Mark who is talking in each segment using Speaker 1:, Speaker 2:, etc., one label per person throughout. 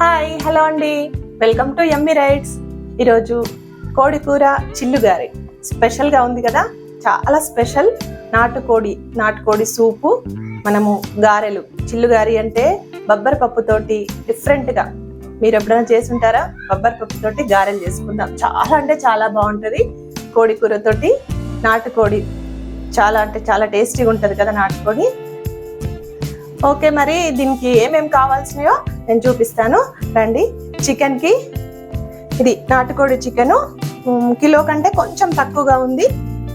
Speaker 1: Hi hello అండి. Welcome to ఎమ్మి రైట్స్. ఈరోజు కోడి కూర చిల్లుగారి. స్పెషల్గా ఉంది కదా? చాలా స్పెషల్. నాటుకోడి నాటుకోడి సూపు మనము గారెలు. చిల్లుగారి అంటే బబ్బర్ పప్పుతోటి డిఫరెంట్గా మీరు ఎప్పుడైనా చేసుంటారా? బబ్బర్ పప్పుతోటి గారెలు చేసుకుందాం. చాలా అంటే చాలా బాగుంటుంది. కోడి కూరతోటి నాటుకోడి చాలా అంటే చాలా టేస్టీగా ఉంటుంది కదా నాటుకోడి? ఓకే మరి దీనికి ఏమేమి కావాల్సినాయో నేను చూపిస్తాను. రండి. చికెన్కి ఇది నాటుకోడి చికెను. కిలో కంటే కొంచెం తక్కువగా ఉంది.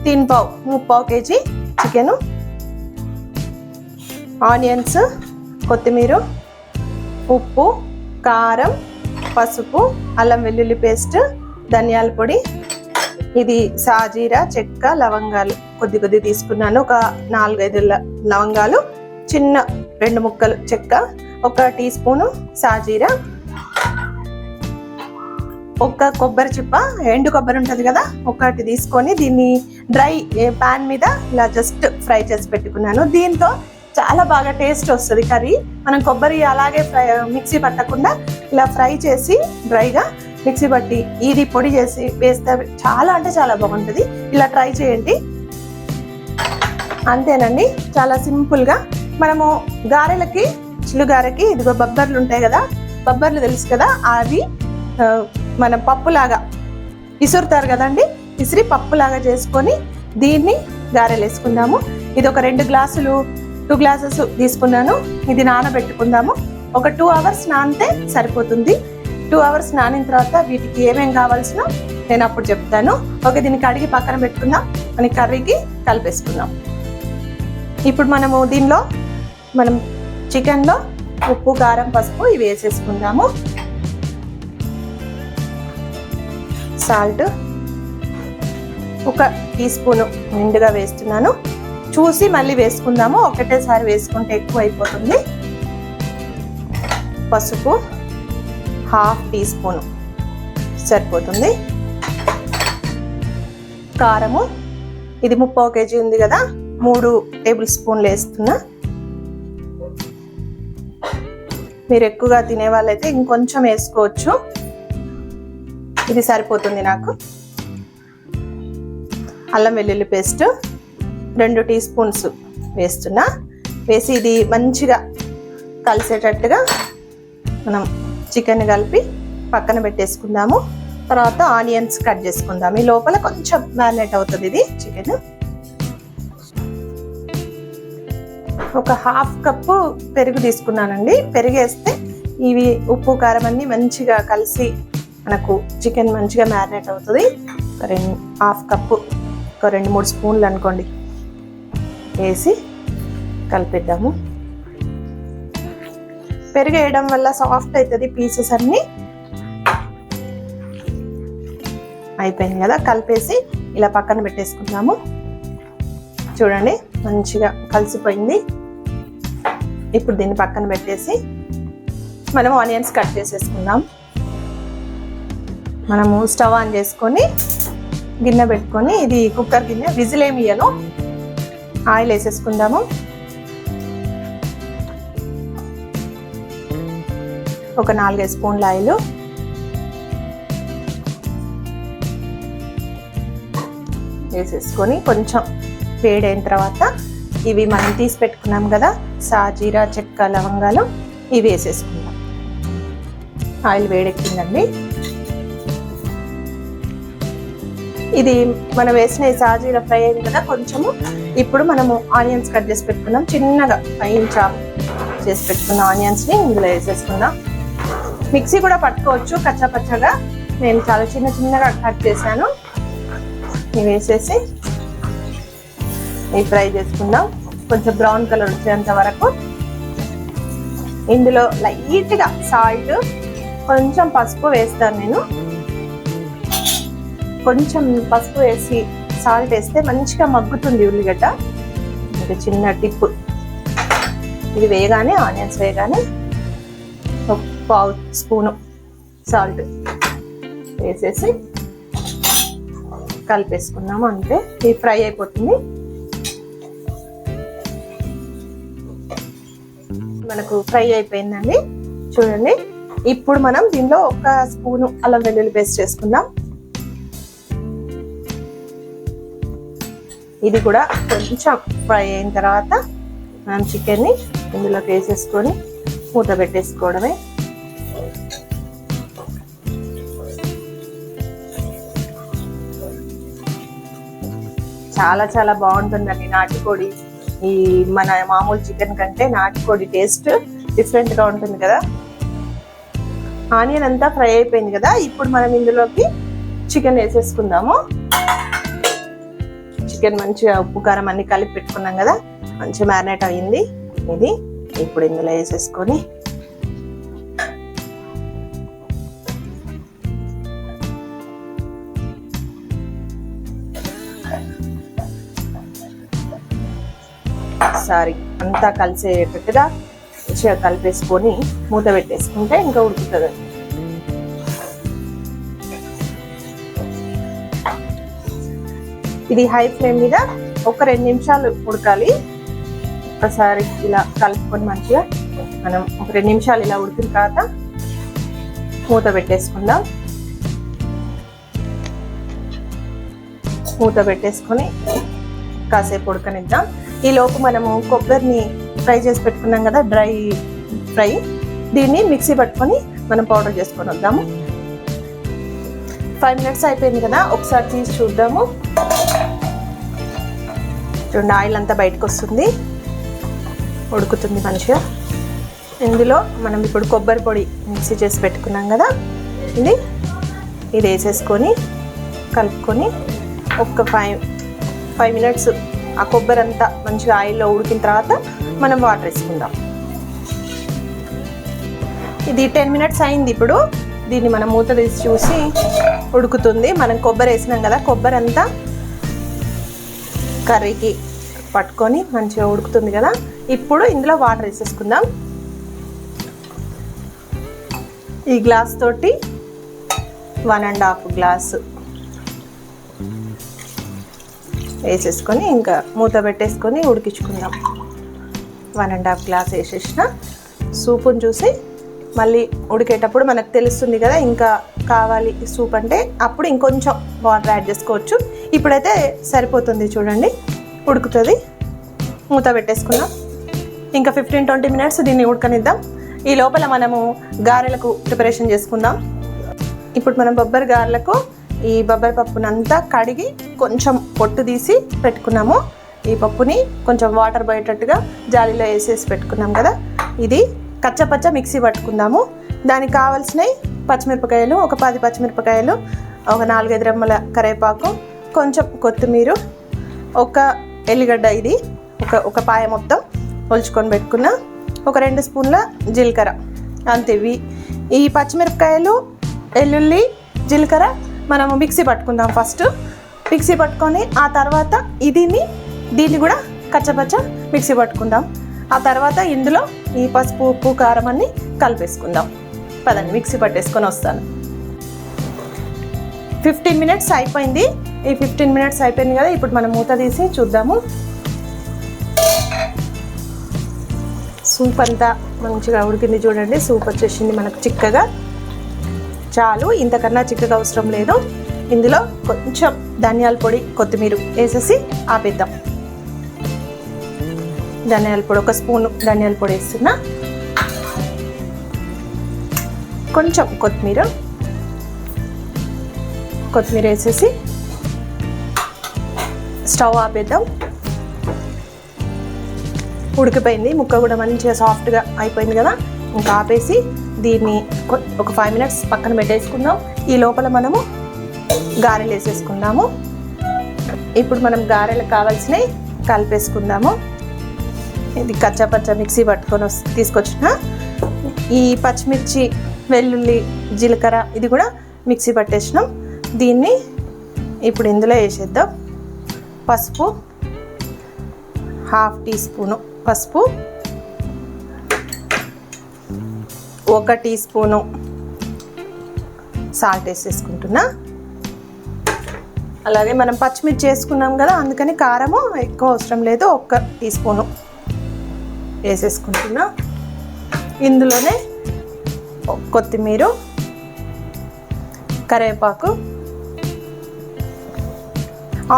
Speaker 1: తీన్ పావు ముప్పావు కేజీ చికెను. ఆనియన్స్ కొత్తిమీర ఉప్పు కారం పసుపు అల్లం వెల్లుల్లి పేస్ట్ ధనియాల పొడి. ఇది సాజీరా చెక్క లవంగాలు. కొద్ది కొద్ది తీసుకున్నాను. ఒక నాలుగైదు లవంగాలు చిన్న రెండు ముక్కలు చెక్క. ఒక టీ స్పూను సాజీరా ఒక కొబ్బరి చిప్ప ఎండు కొబ్బరి ఉంటుంది కదా ఒకటి తీసుకొని దీన్ని డ్రై పాన్ మీద ఇలా జస్ట్ ఫ్రై చేసి పెట్టుకున్నాను. దీంతో చాలా బాగా టేస్ట్ వస్తుంది కర్రీ. మనం కొబ్బరి అలాగే ఫ్రై మిక్సీ పట్టకుండా ఇలా ఫ్రై చేసి డ్రైగా మిక్సీ పట్టి ఇది పొడి చేసి వేస్తే చాలా అంటే చాలా బాగుంటుంది. ఇలా ట్రై చేయండి. అంతేనండి. చాలా సింపుల్గా మనము గారెలకి చిలుగారెకి ఇదిగో బబ్బర్లు ఉంటాయి కదా బబ్బర్లు తెలుసు కదా అవి మన పప్పులాగా విసురుతారు కదండి విసిరి పప్పులాగా చేసుకొని దీన్ని గారెలు వేసుకుందాము. ఇది ఒక రెండు గ్లాసులు టూ గ్లాసెస్ తీసుకున్నాను. ఇది నానబెట్టుకుందాము. ఒక టూ అవర్స్ నానితే సరిపోతుంది. టూ అవర్స్ నానిన తర్వాత వీటికి ఏమేం కావాల్సిన నేను అప్పుడు చెప్తాను. ఓకే దీన్ని కడిగి పక్కన పెట్టుకుందాం. మన కర్రీకి కలిపేసుకుందాం. ఇప్పుడు మనము దీనిలో మనం చికెన్లో ఉప్పు కారం పసుపు ఇవి వేసేసుకుందాము. సాల్ట్ ఒక టీ స్పూన్ నిండుగా వేస్తున్నాను. చూసి మళ్ళీ వేసుకుందాము. ఒకటేసారి వేసుకుంటే ఎక్కువ అయిపోతుంది పసుపు హాఫ్ టీ స్పూన్ సరిపోతుంది. కారము ఇది ముప్పై కేజీ ఉంది కదా మూడు టేబుల్ స్పూన్లు వేస్తున్నా. మీరు ఎక్కువగా తినే వాళ్ళైతే ఇంకొంచెం వేసుకోవచ్చు. ఇది సరిపోతుంది నాకు. అల్లం వెల్లుల్లి పేస్ట్ రెండు టీ స్పూన్స్ వేస్తున్నా. వేసి ఇది మంచిగా కలిసేటట్టుగా మనం చికెన్ కలిపి పక్కన పెట్టేసుకుందాము. తర్వాత ఆనియన్స్ కట్ చేసుకుందాం ఈ లోపల కొంచెం మ్యారినేట్ అవుతుంది ఇది చికెన్. ఒక హాఫ్ కప్పు పెరుగు తీసుకున్నానండి. పెరుగు వేస్తే ఇవి ఉప్పు కారం అన్ని మంచిగా కలిసి మనకు చికెన్ మంచిగా మ్యారినేట్ అవుతుంది. ఒక రెండు హాఫ్ కప్పు ఒక రెండు మూడు స్పూన్లు అనుకోండి వేసి కలిపిద్దాము. పెరుగు వేయడం వల్ల సాఫ్ట్ అవుతుంది పీసెస్ అన్నీ. అయిపోయింది కదా? కలిపేసి ఇలా పక్కన పెట్టేసుకుందాము. చూడండి మంచిగా కలిసిపోయింది. ఇప్పుడు దీన్ని పక్కన పెట్టేసి మనం ఆనియన్స్ కట్ చేసేసుకుందాం. మనము స్టవ్ ఆన్ చేసుకొని గిన్నె పెట్టుకొని ఇది కుక్కర్ గిన్నె విజిల్ ఏమి ఇయ్యను ఆయిల్ వేసేసుకుందాము. ఒక నాలుగైదు స్పూన్ల ఆయిల్. వేసేసుకొని కొంచెం వేడైన తర్వాత ఇవి మనం తీసి పెట్టుకున్నాం కదా సాజీరా చెక్క లవంగాలు ఇవి వేసేసుకుందాం. ఆయిల్ వేడెక్కిందండి. ఇది మనం వేసిన సాజీర సాజీరా ఫ్రై అయింది కదా కొంచెము ఇప్పుడు మనము ఆనియన్స్ కట్ చేసి పెట్టుకుందాం. చిన్నగా ఫైన్ చాప్ చేసి పెట్టుకున్న ఆనియన్స్ని ఇందులో వేసేసుకుందాం. మిక్సీ కూడా పట్టుకోవచ్చు కచ్చా పచ్చగా నేను చాలా చిన్న చిన్నగా కట్ చేశాను. ఇవి వేసేసి ఇవి ఫ్రై చేసుకుందాం. కొంచెం బ్రౌన్ కలర్ వచ్చేంత వరకు ఇందులో లైట్గా సాల్ట్ కొంచెం పసుపు వేస్తాను నేను. కొంచెం పసుపు వేసి సాల్ట్ వేస్తే మంచిగా మగ్గుతుంది ఉల్లిగడ్డ. ఒక చిన్న టిప్ ఇది వేయగానే ఆనియన్స్ వేయగానే ఒక పావు స్పూను సాల్ట్ వేసేసి కలిపేసుకున్నాము అంతే. ఇది ఫ్రై అయిపోతుంది. మనకు ఫ్రై అయిపోయిందండి. చూడండి. ఇప్పుడు మనం దీనిలో ఒక స్పూను అల్లం వెల్లుల్లి పేస్ట్ చేసుకుందాం. ఇది కూడా కొంచెం ఫ్రై అయిన తర్వాత మనం చికెన్ని ఇందులోకి వేసేసుకొని మూత పెట్టేసుకోవడమే. చాలా చాలా బాగుంటుందండి నాటుకోడి. ఈ మన మామూలు చికెన్ కంటే నాటుకోడి టేస్ట్ డిఫరెంట్గా ఉంటుంది కదా. ఆనియన్ అంతా ఫ్రై అయిపోయింది కదా. ఇప్పుడు మనం ఇందులోకి చికెన్ వేసేసుకుందాము. చికెన్ మంచిగా ఉప్పు కారం అన్ని కలిపి పెట్టుకున్నాం కదా. మంచిగా మ్యారినేట్ అయ్యింది ఇది ఇప్పుడు ఇందులో వేసేసుకొని ఒకసారి అంతా కలిసేటట్టుగా మంచిగా కలిపేసుకొని మూత పెట్టేసుకుంటే ఇంకా ఉడుకుతుంది. ఇది హై ఫ్లేమ్ మీద ఒక రెండు నిమిషాలు ఉడకాలి. ఒకసారి ఇలా కలుపుకొని మంచిగా మనం ఒక రెండు నిమిషాలు ఇలా ఉడికిన తర్వాత మూత పెట్టేసుకుందాం. మూత పెట్టేసుకొని కాసేపు ఉడకనిద్దాం. ఈ లోపు మనము కొబ్బరిని ఫ్రై చేసి పెట్టుకున్నాం కదా డ్రై ఫ్రై. దీన్ని మిక్సీ పట్టుకొని మనం పౌడర్ చేసుకొని వద్దాము. ఫైవ్ మినిట్స్ అయిపోయింది కదా ఒకసారి తీసి చూద్దాము. చూడండి ఆయిల్ అంతా బయటకు వస్తుంది. ఉడుకుతుంది మంచిగా. ఇందులో మనం ఇప్పుడు కొబ్బరి పొడి మిక్సీ చేసి పెట్టుకున్నాం కదా ఇది. ఇది వేసేసుకొని కలుపుకొని ఒక ఫైవ్ ఫైవ్ మినిట్స్ ఆ కొబ్బరి అంతా మంచిగా ఆయిల్లో ఉడికిన తర్వాత మనం వాటర్ వేసుకుందాం. ఇది టెన్ మినిట్స్ అయింది ఇప్పుడు. దీన్ని మనం మూత తీసి చూసి ఉడుకుతుంది. మనం కొబ్బరి వేసినాం కదా కొబ్బరి అంతా కర్రీకి పట్టుకొని మంచిగా ఉడుకుతుంది కదా. ఇప్పుడు ఇందులో వాటర్ వేసేసుకుందాం. ఈ గ్లాస్ తోటి వన్ అండ్ హాఫ్ గ్లాస్ వేసేసుకొని ఇంకా మూత పెట్టేసుకొని ఉడికించుకుందాం. వన్ అండ్ హాఫ్ గ్లాస్ వేసేసిన సూపును చూసి మళ్ళీ ఉడికేటప్పుడు మనకు తెలుస్తుంది కదా ఇంకా కావాలి సూప్ అంటే అప్పుడు ఇంకొంచెం వాటర్ యాడ్ చేసుకోవచ్చు. ఇప్పుడైతే సరిపోతుంది చూడండి ఉడుకుతుంది. మూత పెట్టేసుకున్నాం ఇంకా ఫిఫ్టీన్ ట్వంటీ మినిట్స్ దీన్ని ఉడకనిద్దాం. ఈ లోపల మనము గారెలకు ప్రిపరేషన్ చేసుకుందాం. ఇప్పుడు మనం బొబ్బరి గారెలకు ఈ బొబ్బరి పప్పునంతా కడిగి కొంచెం పొట్టు తీసి పెట్టుకున్నాము. ఈ పప్పుని కొంచెం వాటర్ పోయేటట్టుగా జాలీలో వేసేసి పెట్టుకున్నాం కదా. ఇది కచ్చపచ్చ మిక్సీ పట్టుకుందాము. దానికి కావాల్సినవి పచ్చిమిరపకాయలు ఒక పది పచ్చిమిరపకాయలు ఒక నాలుగైదు రెమ్మల కరివేపాకు కొంచెం కొత్తిమీర ఒక ఎల్లిగడ్డ ఇది ఒక ఒక పాయ మొత్తం ఒలుచుకొని పెట్టుకున్న ఒక రెండు స్పూన్ల జీలకర్ర. అంతే ఇవి. ఈ పచ్చిమిరపకాయలు వెల్లుల్లి జీలకర్ర మనము మిక్సీ పట్టుకుందాం ఫస్ట్. మిక్సీ పట్టుకొని ఆ తర్వాత ఇదిని దీన్ని కూడా కచ్చపచ్చ మిక్సీ పట్టుకుందాం. ఆ తర్వాత ఇందులో ఈ పసుపు ఉప్పు కారం అన్ని కలిపేసుకుందాం. పదండి మిక్సీ పట్టేసుకొని వస్తాను. ఫిఫ్టీన్ మినిట్స్ అయిపోయింది. ఈ ఫిఫ్టీన్ మినిట్స్ అయిపోయింది కదా ఇప్పుడు మనం మూత తీసి చూద్దాము. సూప్ అంతా మంచిగా ఉడికింది చూడండి. సూప్ వచ్చేసింది మనకు చిక్కగా. చాలు. ఇంతకన్నా చిక్కగా అవసరం లేదు. ఇందులో కొంచెం ధనియాల పొడి కొత్తిమీర వేసేసి ఆపేద్దాం. ధనియాల పొడి ఒక స్పూన్ ధనియాల పొడి వేస్తున్నా. కొంచెం కొత్తిమీర. కొత్తిమీర వేసేసి స్టవ్ ఆపేద్దాం. ఉడికిపోయింది. ముక్క కూడా మంచిగా సాఫ్ట్గా అయిపోయింది కదా. ఇంకా ఆపేసి దీన్ని ఒక ఫైవ్ మినిట్స్ పక్కన పెట్టేసుకుందాం. ఈ లోపల మనము గారెలు వేసేసుకుందాము. ఇప్పుడు మనం గారెలకు కావాల్సినవి కలిపేసుకుందాము. ఇది కచ్చా పచ్చ మిక్సీ పట్టుకొని తీసుకొచ్చిన. ఈ పచ్చిమిర్చి వెల్లుల్లి జీలకర్ర ఇది కూడా మిక్సీ పట్టేసినాం. దీన్ని ఇప్పుడు ఇందులో వేసేద్దాం. పసుపు హాఫ్ టీ స్పూను. పసుపు ఒక టీ స్పూను సాల్ట్ వేసేసుకుంటున్నా అలాగే మనం పచ్చిమిర్చి వేసుకున్నాం కదా అందుకని కారము ఎక్కువ అవసరం లేదు ఒక్క టీ స్పూను వేసేసుకుంటున్నా ఇందులోనే కొత్తిమీర కరివేపాకు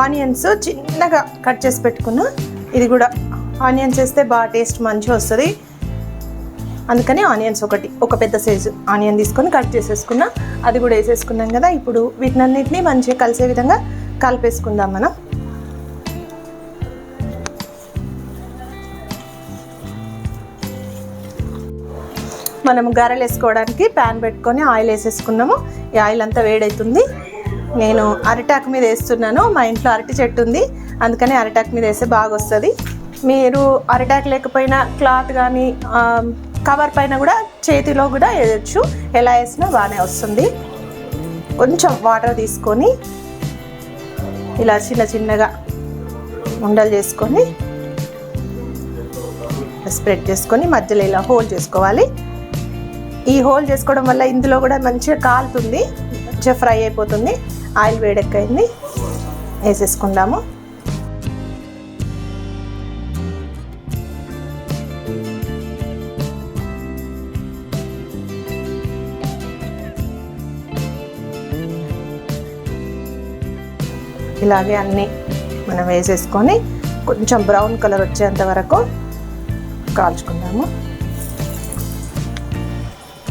Speaker 1: ఆనియన్స్ చిన్నగా కట్ చేసి పెట్టుకున్నా. ఇది కూడా ఆనియన్స్ వేస్తే బాగా టేస్ట్ మంచిగా వస్తుంది. అందుకని ఆనియన్స్ ఒకటి ఒక పెద్ద సైజు ఆనియన్ తీసుకొని కట్ చేసేసుకున్నా. అది కూడా వేసేసుకున్నాం కదా ఇప్పుడు వీటినన్నిటిని మంచిగా కలిసే విధంగా కలిపేసుకుందాం మనం. మనం గారెలు వేసుకోవడానికి ప్యాన్ పెట్టుకొని ఆయిల్ వేసేసుకున్నాము. ఈ ఆయిల్ అంతా వేడవుతుంది నేను అరిటాకు మీద వేస్తున్నాను మా ఇంట్లో అరటి చెట్టు ఉంది. అందుకని అరిటాకు మీద వేస్తే బాగా వస్తుంది మీరు అరిటాకు లేకపోయినా క్లాత్ కానీ కవర్ పైన కూడా చేతిలో కూడా వేయచ్చు. ఎలా వేసినా బాగానే వస్తుంది. కొంచెం వాటర్ తీసుకొని ఇలా చిన్న చిన్నగా ఉండలు చేసుకొని స్ప్రెడ్ చేసుకొని మధ్యలో ఇలా హోల్ చేసుకోవాలి. ఈ హోల్ చేసుకోవడం వల్ల ఇందులో కూడా మంచిగా కాలుతుంది. మంచిగా ఫ్రై అయిపోతుంది. ఆయిల్ వేడెక్కైంది. వేసేసుకుందాము. ఇలాగే అన్నీ మనం వేసేసుకొని కొంచెం బ్రౌన్ కలర్ వచ్చేంత వరకు కాల్చుకుందాము.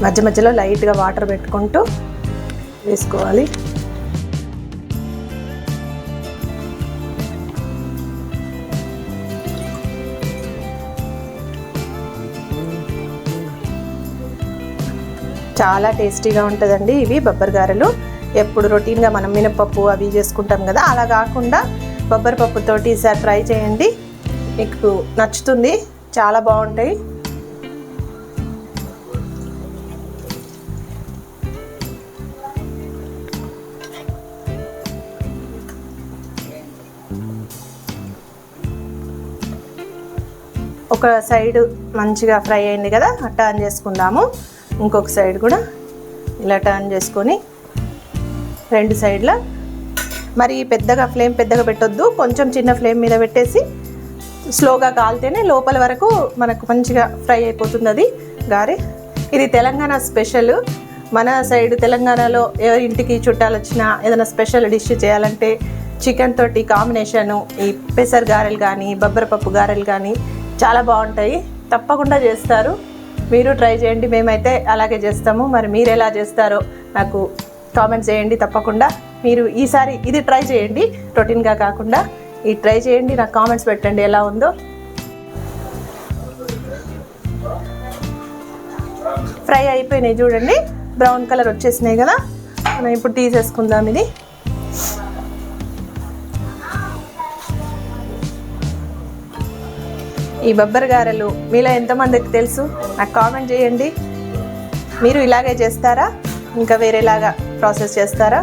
Speaker 1: మధ్య మధ్యలో లైట్గా వాటర్ పెట్టుకుంటూ వేసుకోవాలి. చాలా టేస్టీగా ఉంటుందండి ఇవి బొబ్బరి గారెలు. ఎప్పుడు రొటీన్గా మనం మినపప్పు అవి చేసుకుంటాం కదా అలా కాకుండా బొబ్బరి పప్పుతోటి ఈసారి ట్రై చేయండి. మీకు నచ్చుతుంది చాలా బాగుంటాయి. ఒక సైడ్ మంచిగా ఫ్రై అయింది కదా టర్న్ చేసుకుందాము. ఇంకొక సైడ్ కూడా ఇలా టర్న్ చేసుకొని రెండు సైడ్ల. మరి పెద్దగా ఫ్లేమ్ పెద్దగా పెట్టొద్దు. కొంచెం చిన్న ఫ్లేమ్ మీద పెట్టేసి స్లోగా కాలితేనే లోపల వరకు మనకు మంచిగా ఫ్రై అయిపోతుంది అది. గారె ఇది తెలంగాణ స్పెషల్. మన సైడ్ తెలంగాణలో ఎవరి ఇంటికి చుట్టాలు వచ్చినా ఏదైనా స్పెషల్ డిష్ చేయాలంటే చికెన్ తోటి కాంబినేషను ఈ పెసర్ గారెలు కానీ బొబ్బరపప్పు గారెలు కానీ చాలా బాగుంటాయి. తప్పకుండా చేస్తారు. మీరు ట్రై చేయండి. మేమైతే అలాగే చేస్తాము. మరి మీరు ఎలా చేస్తారో నాకు కామెంట్ చేయండి తప్పకుండా. మీరు ఈసారి ఇది ట్రై చేయండి. రొటీన్గా కాకుండా ఇది ట్రై చేయండి నాకు కామెంట్స్ పెట్టండి ఎలా ఉందో. ఫ్రై అయిపోయినాయి చూడండి. బ్రౌన్ కలర్ వచ్చేసినాయి కదా. మనం ఇప్పుడు తీసేసుకుందాం ఇది. ఈ బొబ్బరి గారెలు మీలో ఎంతమందికి తెలుసు? నాకు కామెంట్ చేయండి. మీరు ఇలాగే చేస్తారా? ఇంకా వేరేలాగా? ప్రాసెస్ చేస్తారా?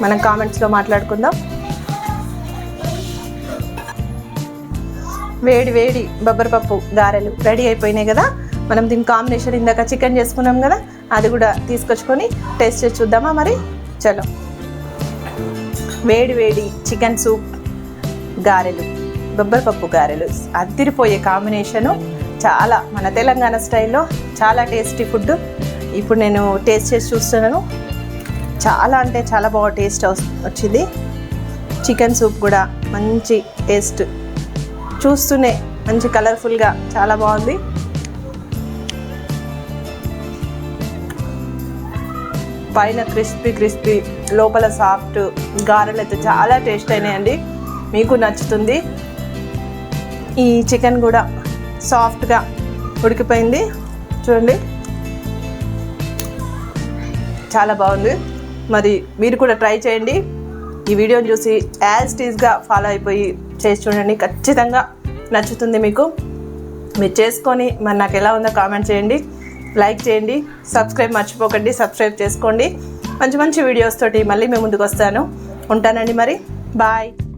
Speaker 1: మనం కామెంట్స్లో మాట్లాడుకుందాం. వేడి వేడి బొబ్బరపప్పు గారెలు రెడీ అయిపోయినాయి కదా? మనం దీని కాంబినేషన్ ఇందాక చికెన్ చేసుకున్నాం కదా? అది కూడా తీసుకొచ్చుకొని టేస్ట్ చేసి చూద్దామా మరి? చలో. వేడి వేడి చికెన్ సూప్ గారెలు బొబ్బరిపప్పు గారెలు. అద్దిరిపోయే కాంబినేషను చాలా మన తెలంగాణ స్టైల్లో చాలా టేస్టీ ఫుడ్ ఇప్పుడు నేను టేస్ట్ చేసి చూస్తున్నాను. చాలా అంటే చాలా బాగా టేస్ట్ వచ్చింది. చికెన్ సూప్ కూడా మంచి టేస్ట్ చూస్తూనే మంచి కలర్ఫుల్గా చాలా బాగుంది. పైన క్రిస్పీ క్రిస్పీ లోపల సాఫ్ట్ గారెలు అయితే చాలా టేస్ట్ అయినాయండి. మీకు నచ్చుతుంది. ఈ చికెన్ కూడా సాఫ్ట్గా ఉడికిపోయింది. చూడండి. చాలా బాగుంది. మరి మీరు కూడా ట్రై చేయండి. ఈ వీడియోని చూసి యాజ్ టీజ్గా ఫాలో అయిపోయి చేసి చూడండి. ఖచ్చితంగా నచ్చుతుంది మీకు. మీరు చేసుకొని మరి నాకు ఎలా ఉందో కామెంట్ చేయండి. లైక్ చేయండి. సబ్స్క్రైబ్ మర్చిపోకండి. సబ్స్క్రైబ్ చేసుకోండి. మంచి మంచి వీడియోస్ తోటి మళ్ళీ మేము ముందుకు వస్తాను. ఉంటానండి మరి. బాయ్